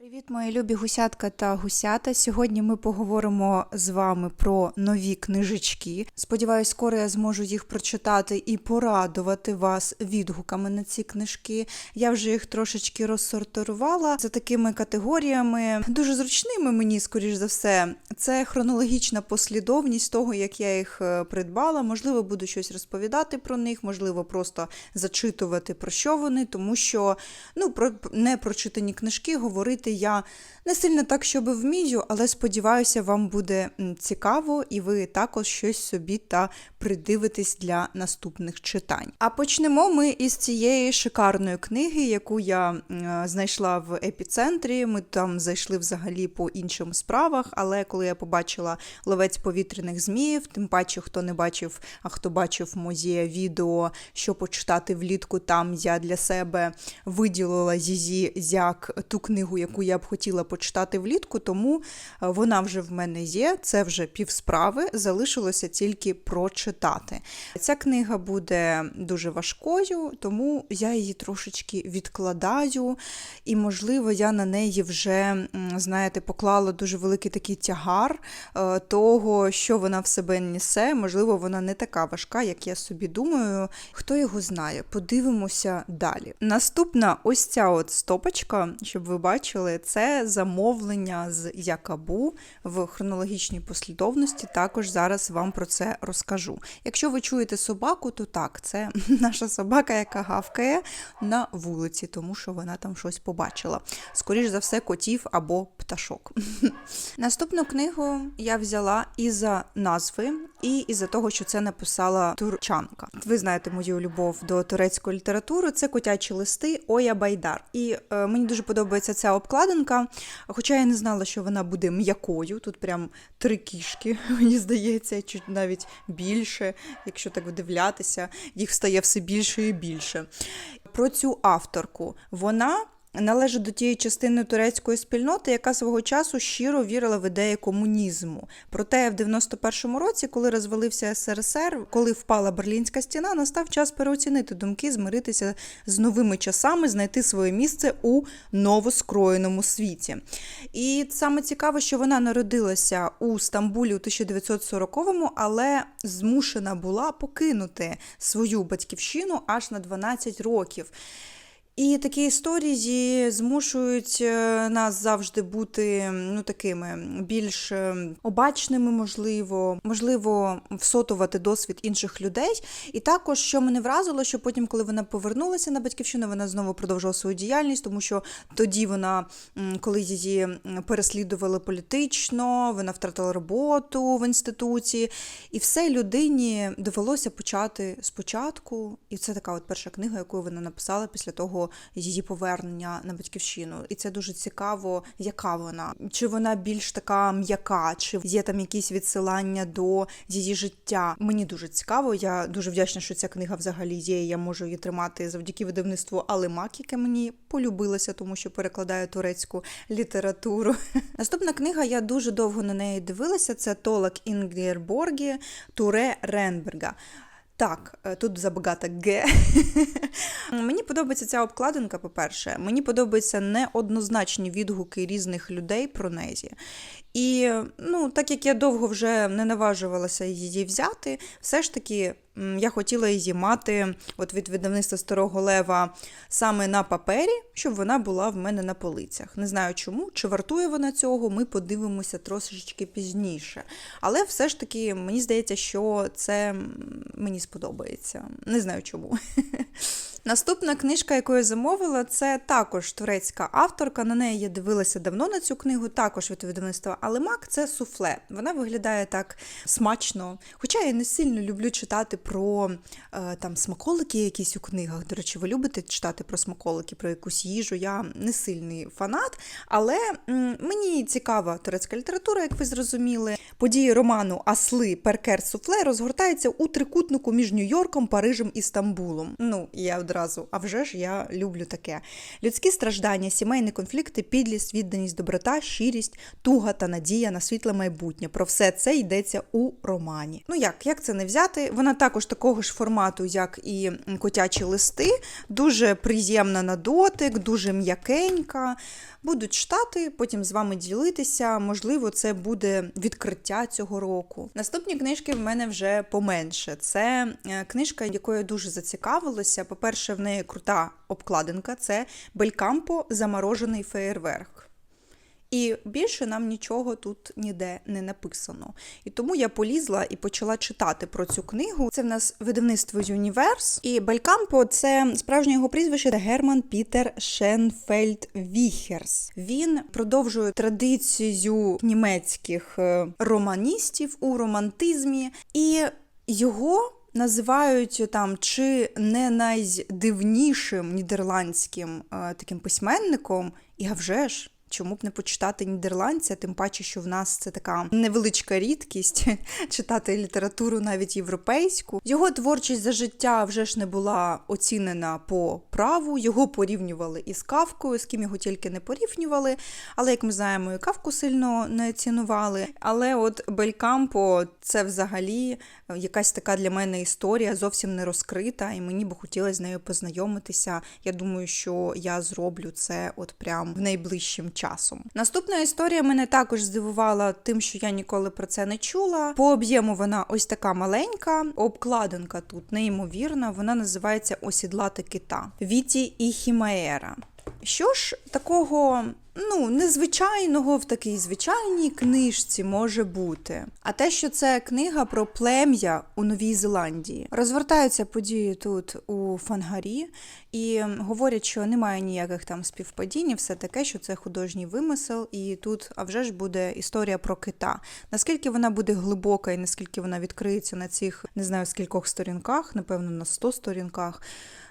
Привіт, мої любі гусятка та гусята. Сьогодні ми поговоримо з вами про нові книжечки. Сподіваюсь, скоро я зможу їх прочитати і порадувати вас відгуками на ці книжки. Я вже їх трошечки розсортувала за такими категоріями, дуже зручними мені, скоріш за все. Це хронологічна послідовність того, як я їх е, придбала. Можливо, буду щось розповідати про них, можливо, просто зачитувати про що вони, тому що ну, про непрочитані книжки говорити я не сильно так, щоб вмію, але сподіваюся, вам буде цікаво, і ви також щось собі та придивитесь для наступних читань. А почнемо ми із цієї шикарної книги, яку я знайшла в епіцентрі. Ми там зайшли взагалі по іншим справах, але коли я побачила ловець повітряних зміїв, тим паче, хто не бачив, а хто бачив моє відео, що почитати влітку, там я для себе виділила Зізі Зяк ту книгу, яку я б хотіла почитати влітку, тому е, вона вже в мене є. Це вже півсправи, залишилося тільки прочитати. Ця книга буде дуже важкою, тому я її трошечки відкладаю, і, можливо, я на неї вже, знаєте, поклала дуже великий такий тягар е, того, що вона в себе несе. Можливо, вона не така важка, як я собі думаю. Хто його знає? Подивимося далі. Наступна ось ця от стопочка, щоб ви бачили, це замовлення з Якабу в хронологічній послідовності. Також зараз вам про це розкажу. Якщо ви чуєте собаку, то так, це наша собака, яка гавкає на вулиці, тому що вона там щось побачила. Скоріш за все, котів або пташок. Наступну книгу я взяла із-за назви, і із-за того, що це написала турчанка. Ви знаєте мою любов до турецької літератури. Це котячі листи Оя Байдар. І е, мені дуже подобається ця обкладинка. Хоча я не знала, що вона буде м'якою. Тут прям три кішки, мені здається, чи навіть більше, якщо так вдивлятися, їх стає все більше і більше. Про цю авторку вона. Належить до тієї частини турецької спільноти, яка свого часу щиро вірила в ідеї комунізму. Проте в 91-му році, коли розвалився СРСР, коли впала Берлінська стіна, настав час переоцінити думки, змиритися з новими часами, знайти своє місце у новоскроєному світі. І саме цікаво, що вона народилася у Стамбулі у 1940-му, але змушена була покинути свою батьківщину аж на 12 років. І такі історії змушують е, нас завжди бути ну такими більш е, обачними, можливо, можливо, всотувати досвід інших людей. І також, що мене вразило, що потім, коли вона повернулася на батьківщину, вона знову продовжувала свою діяльність, тому що тоді вона, коли її переслідували політично, вона втратила роботу в інституті, і все людині довелося почати спочатку. І це така от перша книга, яку вона написала після того її повернення на батьківщину. І це дуже цікаво, яка вона. Чи вона більш така м'яка, чи є там якісь відсилання до її життя. Мені дуже цікаво. Я дуже вдячна, що ця книга взагалі є. Я можу її тримати завдяки видавництву Алемак, яке мені полюбилося, тому що перекладаю турецьку літературу. Наступна книга, я дуже довго на неї дивилася. Це Толак Інгерборгі Туре Ренберга. Так, е, тут забагато Г. Мені подобається ця обкладинка, по-перше. Мені подобаються неоднозначні відгуки різних людей про Незі. І ну, так як я довго вже не наважувалася її взяти, все ж таки я хотіла її мати от від видавництва Старого Лева саме на папері, щоб вона була в мене на полицях. Не знаю чому, чи вартує вона цього, ми подивимося трошечки пізніше. Але все ж таки, мені здається, що це мені сподобається. Не знаю чому. Наступна книжка, яку я замовила, це також турецька авторка. На неї я дивилася давно на цю книгу, також від видавництва Алемак. Це суфле. Вона виглядає так смачно. Хоча я не сильно люблю читати про е, там смаколики якісь у книгах. До речі, ви любите читати про смаколики, про якусь їжу. Я не сильний фанат, але мені цікава турецька література, як ви зрозуміли. Події роману Асли Перкер Суфле розгортаються у трикутнику між Нью-Йорком, Парижем і Стамбулом. Ну, я одразу, а вже ж я люблю таке. Людські страждання, сімейні конфлікти, підлість, відданість, доброта, щирість, туга та надія на світле майбутнє. Про все це йдеться у романі. Ну як, як це не взяти? Вона також такого ж формату, як і котячі листи, дуже приємна на дотик, дуже м'якенька. Буду читати, потім з вами ділитися. Можливо, це буде відкриття цього року. Наступні книжки в мене вже поменше. Це е, книжка, якою я дуже зацікавилася. По-перше, в неї крута обкладинка це Белькампо Заморожений феєрверк. І більше нам нічого тут ніде не написано. І тому я полізла і почала читати про цю книгу. Це в нас видавництво Юніверс. І Белькампо це справжнє його прізвище Герман Пітер Шенфельд Віхерс. Він продовжує традицію німецьких е, романістів у романтизмі. І його називають там чи не найдивнішим нідерландським е, таким письменником, і а вже ж. Чому б не почитати нідерландця, тим паче, що в нас це така невеличка рідкість читати літературу навіть європейську. Його творчість за життя вже ж не була оцінена по праву. Його порівнювали із Кавкою, з ким його тільки не порівнювали. Але як ми знаємо, і Кавку сильно не цінували. Але от Белькампо це взагалі якась така для мене історія зовсім не розкрита, і мені би хотілося з нею познайомитися. Я думаю, що я зроблю це от прям в найближчим часом. Наступна історія мене також здивувала тим, що я ніколи про це не чула. По об'єму вона ось така маленька, обкладинка тут неймовірна. Вона називається Осідлати кита Віті і Хімаера. Що ж такого ну, незвичайного в такій звичайній книжці може бути? А те, що це книга про плем'я у Новій Зеландії. Розвертаються події тут у Фангарі, і говорять, що немає ніяких там співпадінь, і все таке, що це художній вимисел, і тут, а вже ж буде історія про кита. Наскільки вона буде глибока і наскільки вона відкриється на цих не знаю скількох сторінках, напевно, на 100 сторінках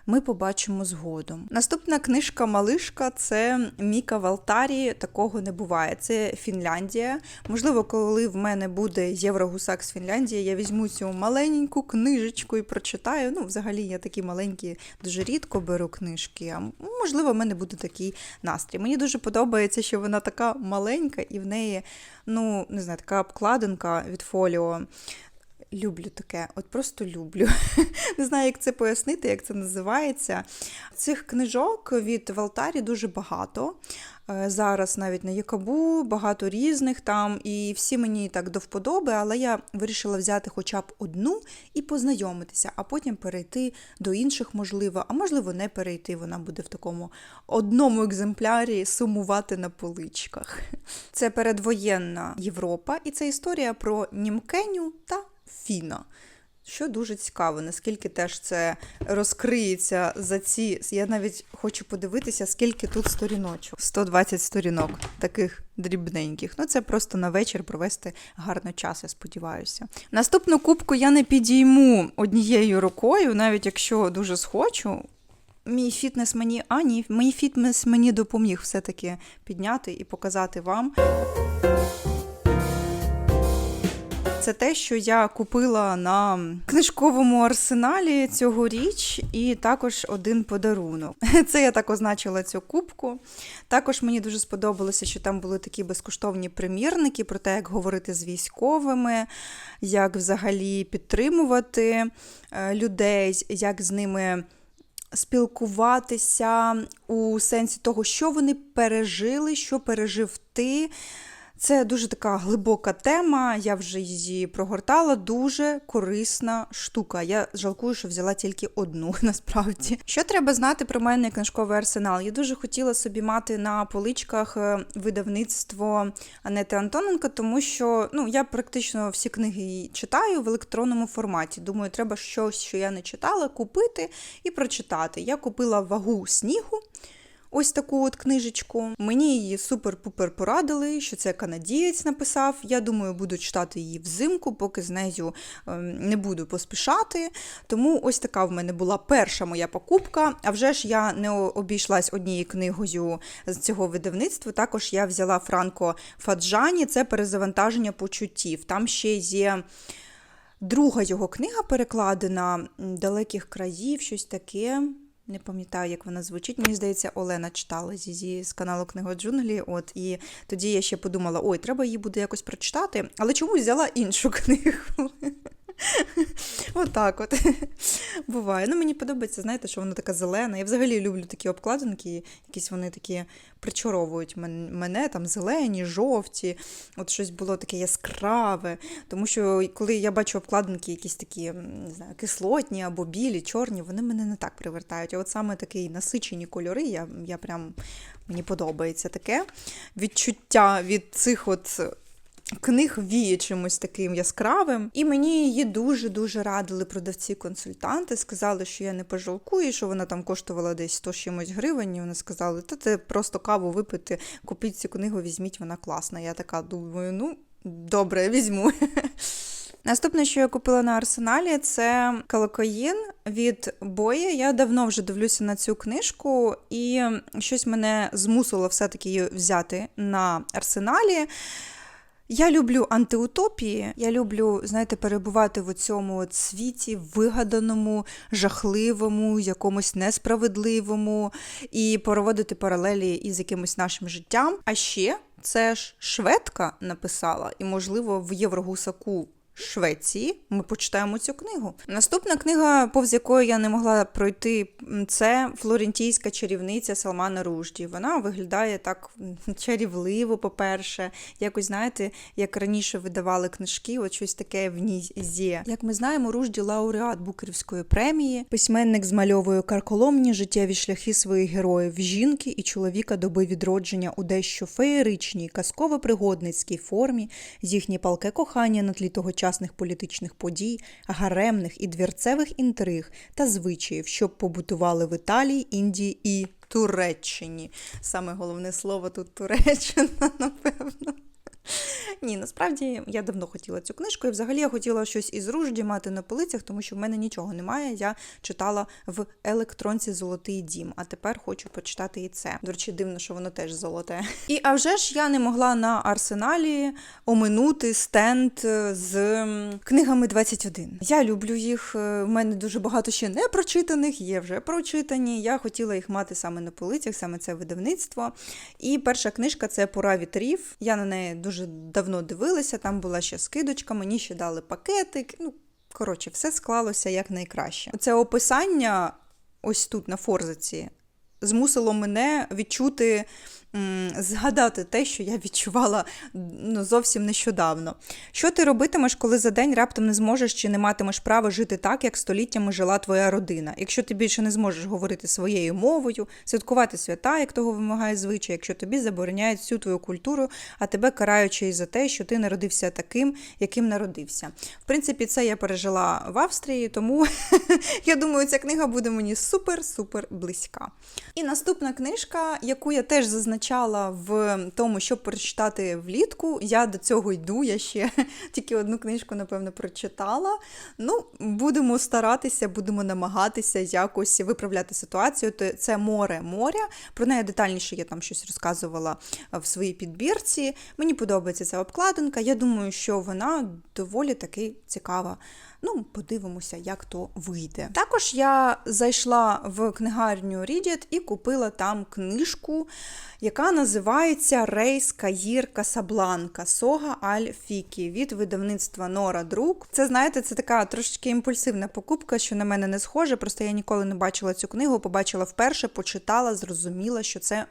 ми побачимо згодом. Наступна книжка Малишка це Міка Валтарі. Такого не буває. Це Фінляндія. Можливо, коли в мене буде Єврогусак з Фінляндії, я візьму цю маленьку книжечку і прочитаю. Ну, взагалі, я такі маленькі, дуже рідко беру книжки. А можливо, в мене буде такий настрій. Мені дуже подобається, що вона така маленька, і в неї, ну, не знаю, така обкладинка від фоліо. Люблю таке, от просто люблю. Не знаю, як це пояснити, як це називається. Цих книжок від Валтарі дуже багато. Е, зараз навіть на Якабу, багато різних там, і всі мені так до вподоби, але я вирішила взяти хоча б одну і познайомитися, а потім перейти до інших, можливо, а можливо, не перейти. Вона буде в такому одному екземплярі сумувати на поличках. Це передвоєнна Європа, і це історія про Німкеню та Фіна. Що дуже цікаво, наскільки теж це розкриється за ці. Я навіть хочу подивитися, скільки тут сторіночок. 120 сторінок, таких дрібненьких. Ну, це просто на вечір провести гарно час, я сподіваюся. Наступну кубку я не підійму однією рукою, навіть якщо дуже схочу. Мій фітнес мені, а ні, мій фітнес мені допоміг все-таки підняти і показати вам. Це те, що я купила на книжковому арсеналі цьогоріч, і також один подарунок. Це я так означила цю кубку. Також мені дуже сподобалося, що там були такі безкоштовні примірники про те, як говорити з військовими, як взагалі підтримувати е, людей, як з ними. Спілкуватися у сенсі того, що вони пережили, що пережив ти. Це дуже така глибока тема, я вже її прогортала. Дуже корисна штука. Я жалкую, що взяла тільки одну насправді. Що треба знати про мене книжковий арсенал? Я дуже хотіла собі мати на поличках е, видавництво Анети Антоненко, тому що ну, я практично всі книги читаю в електронному форматі. Думаю, треба щось, що я не читала, купити і прочитати. Я купила вагу снігу. Ось таку от книжечку. Мені її супер-пупер порадили, що це канадієць написав. Я думаю, буду читати її взимку, поки з нею ем, не буду поспішати. Тому ось така в мене була перша моя покупка. А вже ж я не обійшлась однією книгою з цього видавництва. Також я взяла Франко Фаджані, це перезавантаження почуттів. Там ще є. Друга його книга перекладена далеких країв, щось таке Не пам'ятаю, як вона звучить. Мені здається, Олена читала зі з каналу Книга Джунглі. От і тоді я ще подумала: ой, треба її буде якось прочитати, але чомусь взяла іншу книгу. Отак от, буває. Ну, мені подобається, знаєте, що вона така зелена. Я взагалі люблю такі обкладинки, якісь вони такі причаровують мене, там зелені, жовті, от щось було таке яскраве. Тому що коли я бачу обкладинки, якісь такі не знаю, кислотні або білі, чорні, вони мене не так привертають. А от саме такі насичені кольори, я, я прям мені подобається таке відчуття від цих от. Книг віє чимось таким яскравим, і мені її дуже-дуже радили продавці-консультанти. Сказали, що я не пожалкую, що вона там коштувала десь 100 чимось гривень. І Вони сказали, та це просто каву випити, купіть цю книгу, візьміть, вона класна. Я така думаю, ну добре, візьму. Наступне, що я купила на арсеналі, це калокоїн від Боя. Я давно вже дивлюся на цю книжку, і щось мене змусило все-таки її взяти на арсеналі. Я люблю антиутопії. Я люблю, знаєте, перебувати в цьому світі, вигаданому, жахливому, якомусь несправедливому, і проводити паралелі із якимось нашим життям. А ще це ж шведка написала, і, можливо, в Єврогусаку Швеції ми почитаємо цю книгу. Наступна книга, повз якої я не могла пройти, це Флорентійська чарівниця Салмана Ружді. Вона виглядає так чарівливо, по-перше, якось, знаєте, як раніше видавали книжки, от щось таке в ній є. Як ми знаємо, Ружді лауреат Букерівської премії, письменник змальовує карколомні життєві шляхи своїх героїв, жінки і чоловіка доби відродження у дещо феєричній, казково-пригодницькій формі, їхнє палке кохання на тлі того часу сучасних політичних подій, гаремних і двірцевих інтриг та звичаїв, що побутували в Італії, Індії і Туреччині. Саме головне слово тут Туреччина, напевно. Ні, насправді я давно хотіла цю книжку, і взагалі я хотіла щось із ружді мати на полицях, тому що в мене нічого немає. Я читала в електронці Золотий дім, а тепер хочу почитати і це. До речі, дивно, що воно теж золоте. І а вже ж я не могла на арсеналі оминути стенд з книгами 21. Я люблю їх. У мене дуже багато ще не прочитаних, є вже прочитані. Я хотіла їх мати саме на полицях, саме це видавництво. І перша книжка це Пора вітрів. Я на неї дуже давно дивилася, там була ще скидочка, мені ще дали пакетик. Ну, коротше, все склалося як найкраще. Це описання ось тут на форзиці змусило мене відчути згадати те, що я відчувала ну, зовсім нещодавно. Що ти робитимеш, коли за день раптом не зможеш чи не матимеш права жити так, як століттями жила твоя родина? Якщо ти більше не зможеш говорити своєю мовою, святкувати свята, як того вимагає звичай, якщо тобі забороняють всю твою культуру, а тебе караючи і за те, що ти народився таким, яким народився. В принципі, це я пережила в Австрії, тому я думаю, ця книга буде мені супер-супер близька. І наступна книжка, яку я теж зазначила зазначала в тому, щоб прочитати влітку. Я до цього йду, я ще тільки одну книжку, напевно, прочитала. Ну, будемо старатися, будемо намагатися якось виправляти ситуацію. Це море моря. Про неї детальніше я там щось розказувала в своїй підбірці. Мені подобається ця обкладинка. Я думаю, що вона доволі таки цікава. Ну, подивимося, як то вийде. Також я зайшла в книгарню Рідіт і купила там книжку, яка називається Рейс Каїр Касабланка Сога Аль Фікі від видавництва Нора Друк. Це, знаєте, це така трошечки імпульсивна покупка, що на мене не схоже. Просто я ніколи не бачила цю книгу, побачила вперше, почитала, зрозуміла, що це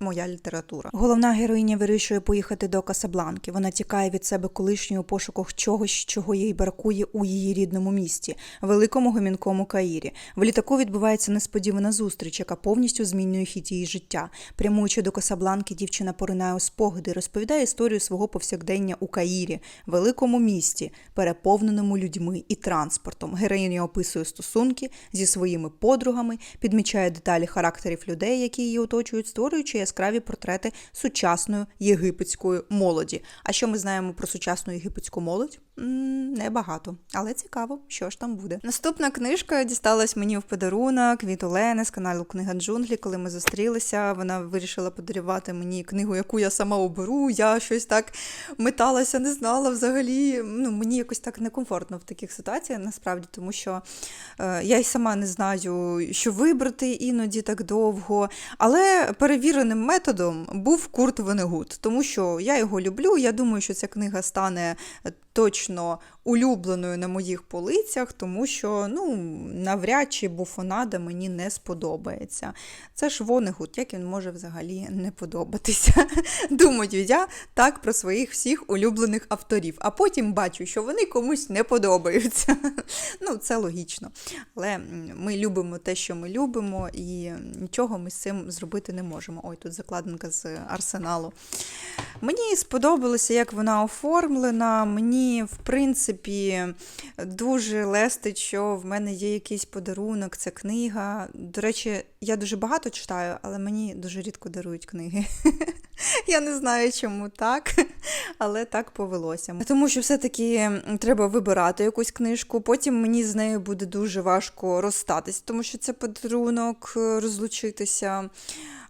моя література. Головна героїня вирішує поїхати до Касабланки. Вона тікає від себе колишнього пошуках чогось, чого їй бракує у її рідному місті, великому гомінкому Каїрі. В літаку відбувається несподівана зустріч, яка повністю змінює хід її життя. Прямуючи до Касабланки, дівчина поринає у спогади, розповідає історію свого повсякдення у Каїрі, великому місті, переповненому людьми і транспортом. Героїня описує стосунки зі своїми подругами, підмічає деталі характерів людей, які її оточують, створюючи яскраві портрети сучасної єгипетської молоді. А що ми знаємо про сучасну єгипетську молодь? Небагато, але цікаво, що ж там буде. Наступна книжка дісталась мені в подарунок від Олени з каналу Книга Джунглі. Коли ми зустрілися, вона вирішила подарувати мені книгу, яку я сама оберу. Я щось так металася, не знала взагалі. Ну, мені якось так некомфортно в таких ситуаціях, насправді, тому що е, я й сама не знаю, що вибрати іноді так довго. Але перевіреним методом був Курт Венегут, тому що я його люблю. Я думаю, що ця книга стане точно улюбленою на моїх полицях, тому що ну, навряд чи буфонада мені не сподобається. Це ж Вонегут, як він може взагалі не подобатися. Думаю, я так про своїх всіх улюблених авторів, а потім бачу, що вони комусь не подобаються. Ну, це логічно. Але ми любимо те, що ми любимо, і нічого ми з цим зробити не можемо. Ой, тут закладинка з арсеналу. Мені сподобалося, як вона оформлена. Мені, в принципі, дуже лестить, що в мене є якийсь подарунок, це книга. До речі, я дуже багато читаю, але мені дуже рідко дарують книги. Я не знаю, чому так, але так повелося. Тому що все-таки треба вибирати якусь книжку, потім мені з нею буде дуже важко розстатись, тому що це подарунок розлучитися.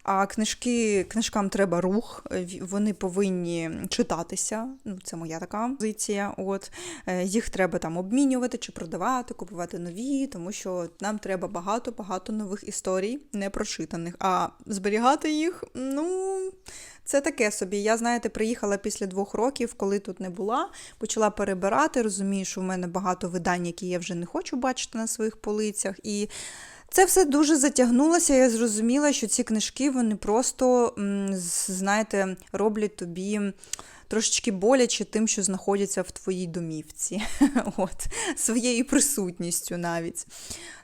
А книжки, книжкам треба рух, е, вони повинні читатися. Ну, це моя така позиція. От Е, їх треба там обмінювати чи продавати, купувати нові, тому що нам треба багато-багато нових історій, не прочитаних. А зберігати їх, ну. Це таке собі. Я, знаєте, приїхала після двох років, коли тут не була, почала перебирати. Розумію, що в мене багато видань, які я вже не хочу бачити на своїх полицях. І це все дуже затягнулося. Я зрозуміла, що ці книжки вони просто, знаєте, роблять тобі. Трошечки боляче тим, що знаходяться в твоїй домівці, от, своєю присутністю навіть.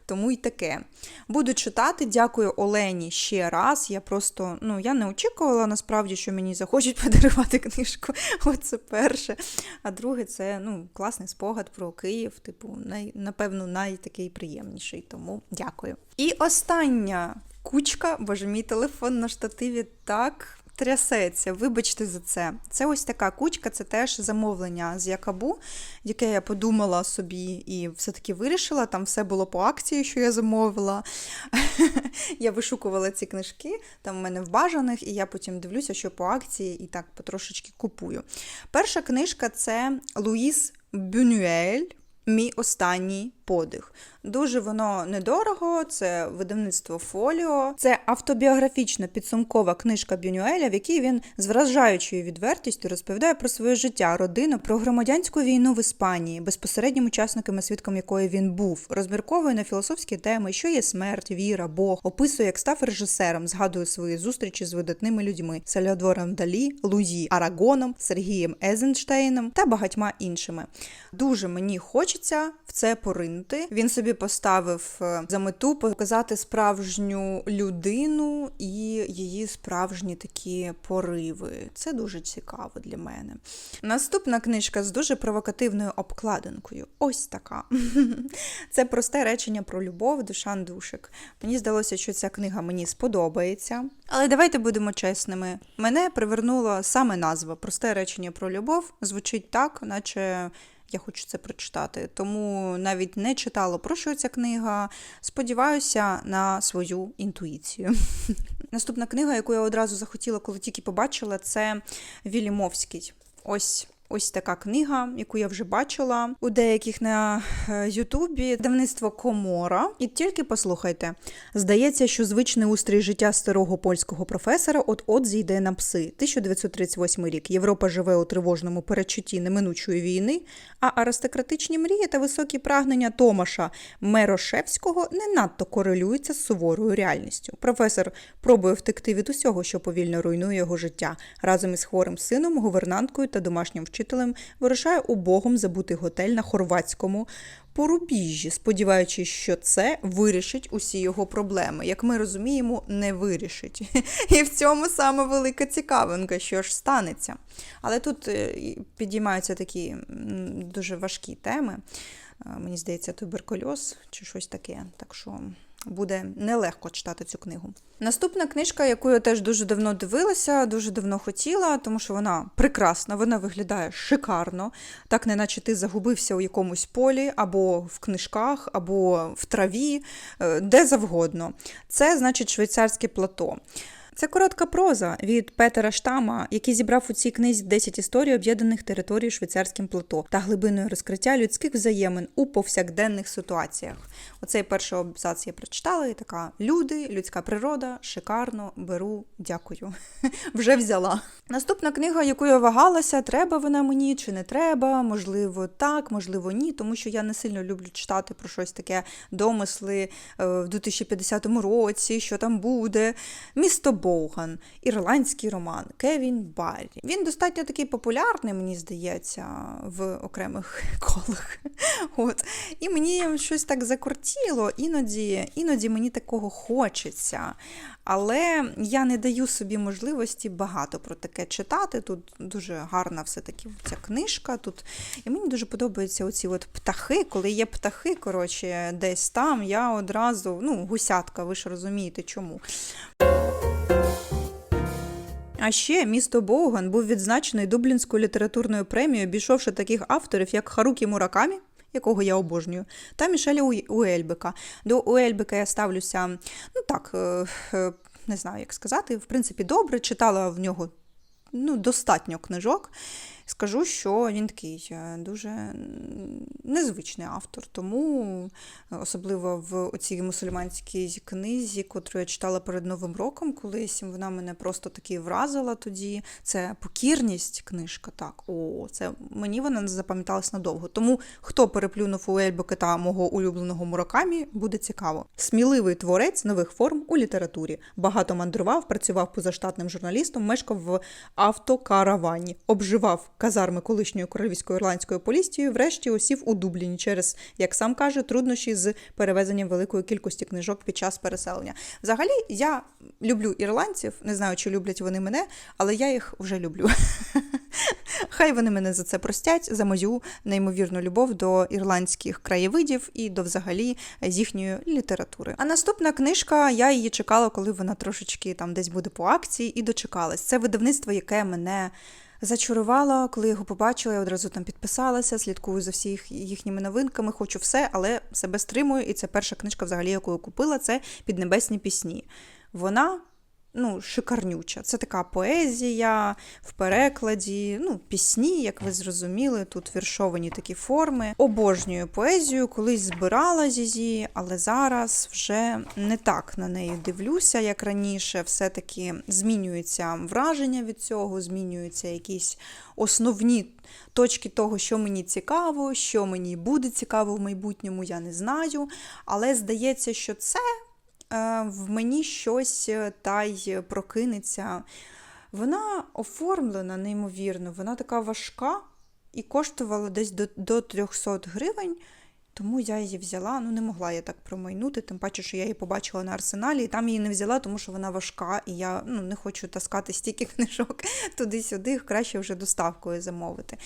Тому й таке. Буду читати. Дякую Олені ще раз. Я просто ну, я не очікувала насправді, що мені захочуть подарувати книжку. Оце перше. А друге, це ну, класний спогад про Київ. Типу, най, напевно, найтакий приємніший. Тому дякую. І остання кучка, боже, мій телефон на штативі так. Трясеться, вибачте за це. Це ось така кучка, це теж замовлення з Якабу, яке я подумала собі і все-таки вирішила. Там все було по акції, що я замовила. я вишукувала ці книжки, там в мене в бажаних, і я потім дивлюся, що по акції, і так потрошечки купую. Перша книжка це Луїс Бюнюель. Мій останній подих. Дуже воно недорого, це видавництво Фоліо. Це автобіографічна підсумкова книжка Бюнюеля, в якій він з вражаючою відвертістю розповідає про своє життя, родину, про громадянську війну в Іспанії, безпосереднім учасниками, свідком якої він був, розмірковує на філософські теми, що є смерть, віра, Бог, описує, як став режисером, згадує свої зустрічі з видатними людьми Сальвадором Далі, Луї Арагоном, Сергієм Езенштейном та багатьма іншими. Дуже мені хочеться в це поринути. Він собі поставив е, за мету показати справжню людину і її справжні такі пориви. Це дуже цікаво для мене. Наступна книжка з дуже провокативною обкладинкою. Ось така. Це просте речення про любов, Душан Душик. Мені здалося, що ця книга мені сподобається. Але давайте будемо чесними. Мене привернула саме назва Просте речення про любов. Звучить так, наче. Я хочу це прочитати, тому навіть не читала про що ця книга. Сподіваюся на свою інтуїцію. Наступна книга, яку я одразу захотіла, коли тільки побачила, це Вілімовський. Ось. Ось така книга, яку я вже бачила у деяких на е, Ютубі. Давництво Комора. І тільки послухайте: здається, що звичний устрій життя старого польського професора от-от зійде на пси. 1938 рік. Європа живе у тривожному передчутті неминучої війни, а аристократичні мрії та високі прагнення Томаша Мерошевського не надто корелюються з суворою реальністю. Професор пробує втекти від усього, що повільно руйнує його життя. Разом із хворим сином, гувернанткою та домашнім вчителем вирушає у богом забутий готель на хорватському порубіжжі, сподіваючись, що це вирішить усі його проблеми. Як ми розуміємо, не вирішить. І в цьому саме велика цікавинка, що ж станеться. Але тут е, підіймаються такі дуже важкі теми. Е, Мені здається, туберкульоз чи щось таке. Так що буде нелегко читати цю книгу. Наступна книжка, яку я теж дуже давно дивилася, дуже давно хотіла, тому що вона прекрасна, вона виглядає шикарно, так неначе ти загубився у якомусь полі, або в книжках, або в траві, е, де завгодно. Це значить швейцарське плато. Це коротка проза від Петера Штама, який зібрав у цій книзі 10 історій об'єднаних територій швейцарським плато та глибиною розкриття людських взаємин у повсякденних ситуаціях. Оцей перший абзац я прочитала, і така люди, людська природа, шикарно, беру, дякую. Вже взяла. Наступна книга, яку я вагалася, треба вона мені чи не треба, можливо, так, можливо, ні, тому що я не сильно люблю читати про щось таке домисли е, в 2050 році, що там буде. Місто Боуган, ірландський роман, Кевін Баррі. Він достатньо такий популярний, мені здається, в окремих колах. От. І мені щось так закортіло, іноді, іноді мені такого хочеться. Але я не даю собі можливості багато про таке читати. Тут дуже гарна все-таки ця книжка. Тут. І мені дуже подобаються оці от птахи. Коли є птахи, коротше, десь там, я одразу, ну, гусятка, ви ж розумієте, чому. А ще місто Боуган був відзначений Дублінською літературною премією, обійшовши таких авторів, як Харукі Муракамі, якого я обожнюю, та Мішеля Уельбека. До Уельбека я ставлюся, ну так, е, е, не знаю, як сказати, в принципі, добре, читала в нього ну, достатньо книжок. Скажу, що він такий е, дуже незвичний автор. Тому, е, особливо в цій мусульманській книзі, котру я читала перед Новим роком колись, вона мене просто таки вразила тоді. Це покірність книжка. Так, о, це мені вона запам'яталась надовго. Тому хто переплюнув у Ельбека та мого улюбленого Муракамі, буде цікаво. Сміливий творець нових форм у літературі. Багато мандрував, працював позаштатним журналістом, мешкав в автокаравані, обживав казарми колишньої королівської ірландської поліції, врешті осів у Дубліні через, як сам каже, труднощі з перевезенням великої кількості книжок під час переселення. Взагалі, я люблю ірландців, не знаю, чи люблять вони мене, але я їх вже люблю. Хай вони мене за це простять, за мою неймовірну любов до ірландських краєвидів і до взагалі їхньої літератури. А наступна книжка, я її чекала, коли вона трошечки там десь буде по акції, і дочекалась. Це видавництво, яке мене. Зачарувала, коли його побачила, я одразу там підписалася, слідкую за всі їхніми новинками, хочу все, але себе стримую. І це перша книжка, взагалі, яку я купила, це Піднебесні пісні. Вона ну, шикарнюча. Це така поезія в перекладі, ну, пісні, як ви зрозуміли, тут віршовані такі форми. Обожнюю поезію, колись збирала її, але зараз вже не так на неї дивлюся, як раніше. Все-таки змінюється враження від цього, змінюються якісь основні точки того, що мені цікаво, що мені буде цікаво в майбутньому, я не знаю. Але здається, що це в мені щось е, та й прокинеться. Вона оформлена неймовірно, вона така важка і коштувала десь до, до 300 гривень. Тому я її взяла, ну не могла я так промайнути, тим паче, що я її побачила на арсеналі, і там її не взяла, тому що вона важка, і я ну, не хочу таскати стільки книжок туди-сюди, краще вже доставкою замовити.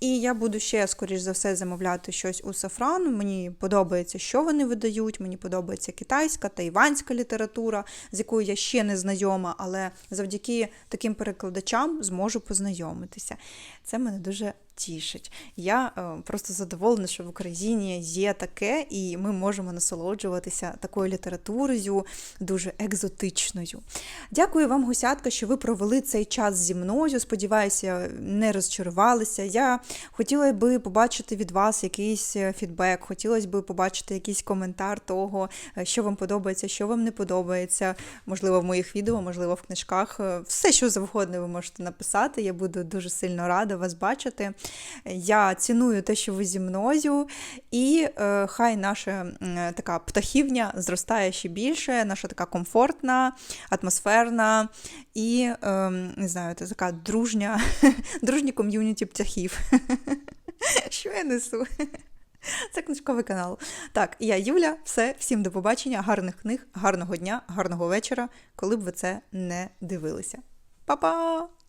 І я буду ще, скоріш за все, замовляти щось у Сафран. Мені подобається, що вони видають, мені подобається китайська, тайванська література, з якою я ще не знайома, але завдяки таким перекладачам зможу познайомитися. Це мене дуже тішить. Я е, просто задоволена, що в Україні є таке, і ми можемо насолоджуватися такою літературою, дуже екзотичною. Дякую вам, гусятка, що ви провели цей час зі мною. Сподіваюся, не розчарувалися. Я хотіла би побачити від вас якийсь е, фідбек, хотілося б побачити якийсь коментар того, е, що вам подобається, що вам не подобається. Можливо, в моїх відео, можливо, в книжках. Все, що завгодно, ви можете написати. Я буду дуже сильно рада вас бачити. Я ціную те, що ви зі мною, і е, хай наша м, така птахівня зростає ще більше, наша така комфортна, атмосферна і е, не знаю, це така дружня, дружні ком'юніті птахів. Що я несу? Це книжковий канал. Так, я Юля, все, всім до побачення, гарних книг, гарного дня, гарного вечора, коли б ви це не дивилися. Па-па!